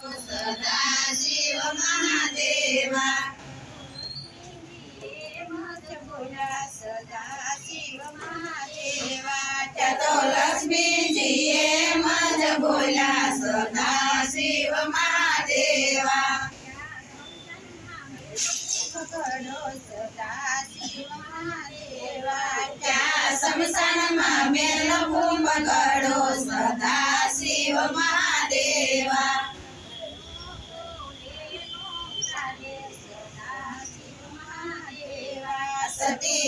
સદા શિવ મહાદેવા ત્યાં તો લક્ષ્મીજીએ મજ બોલ્યા સદા શિવ મહાદેવા ત્યાં શમશાનમાં મેલ કુંભ કરો સદા શિવ મહાદેવા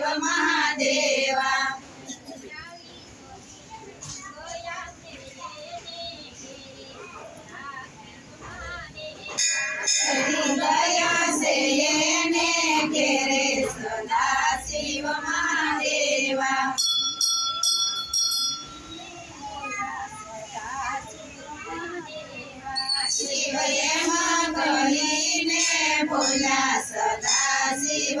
સદા શિવ મહાદેવા દયા છે એને ઘેરે સદા Shiv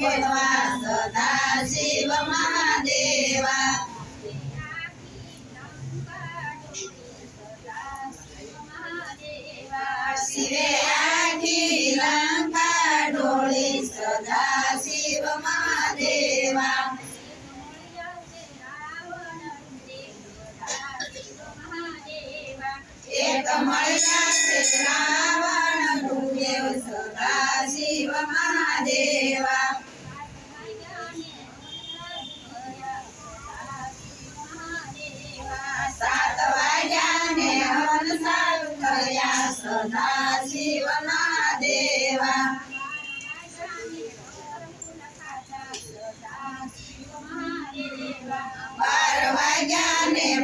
get in the last.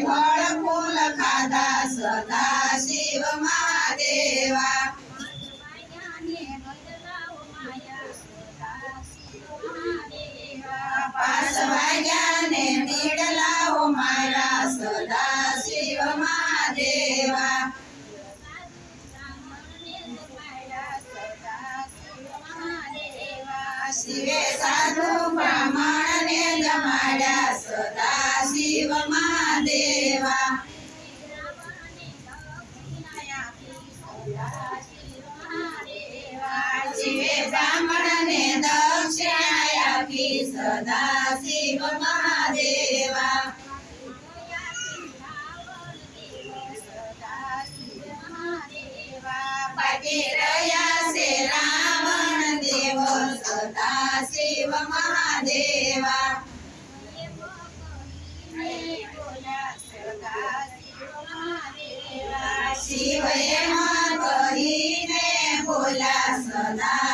ફળ ફૂલ ખાધા, સદા શિવ મહાદેવા. પાંચ વાગ્યા ને નીડલાઓ મારા, સદા શિવ મહાદેવા. શિવે સાધુ બ્રાહ્મણ ને જમાડ્યા આપી સદા શિવ એમાં કહીને બોલ્યા સદા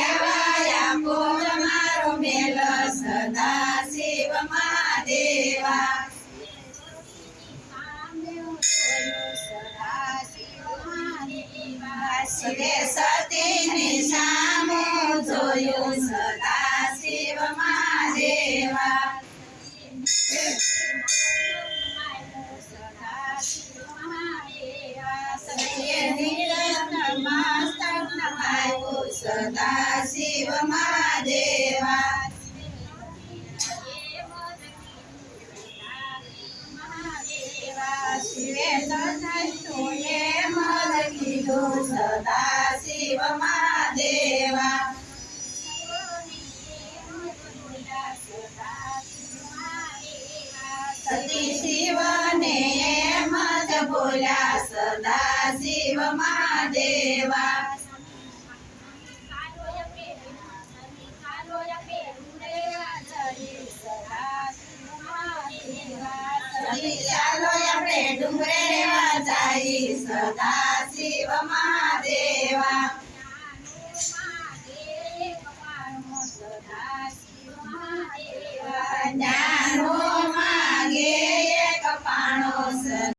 દેવ મહાદેવા જાનો માગે કપાણો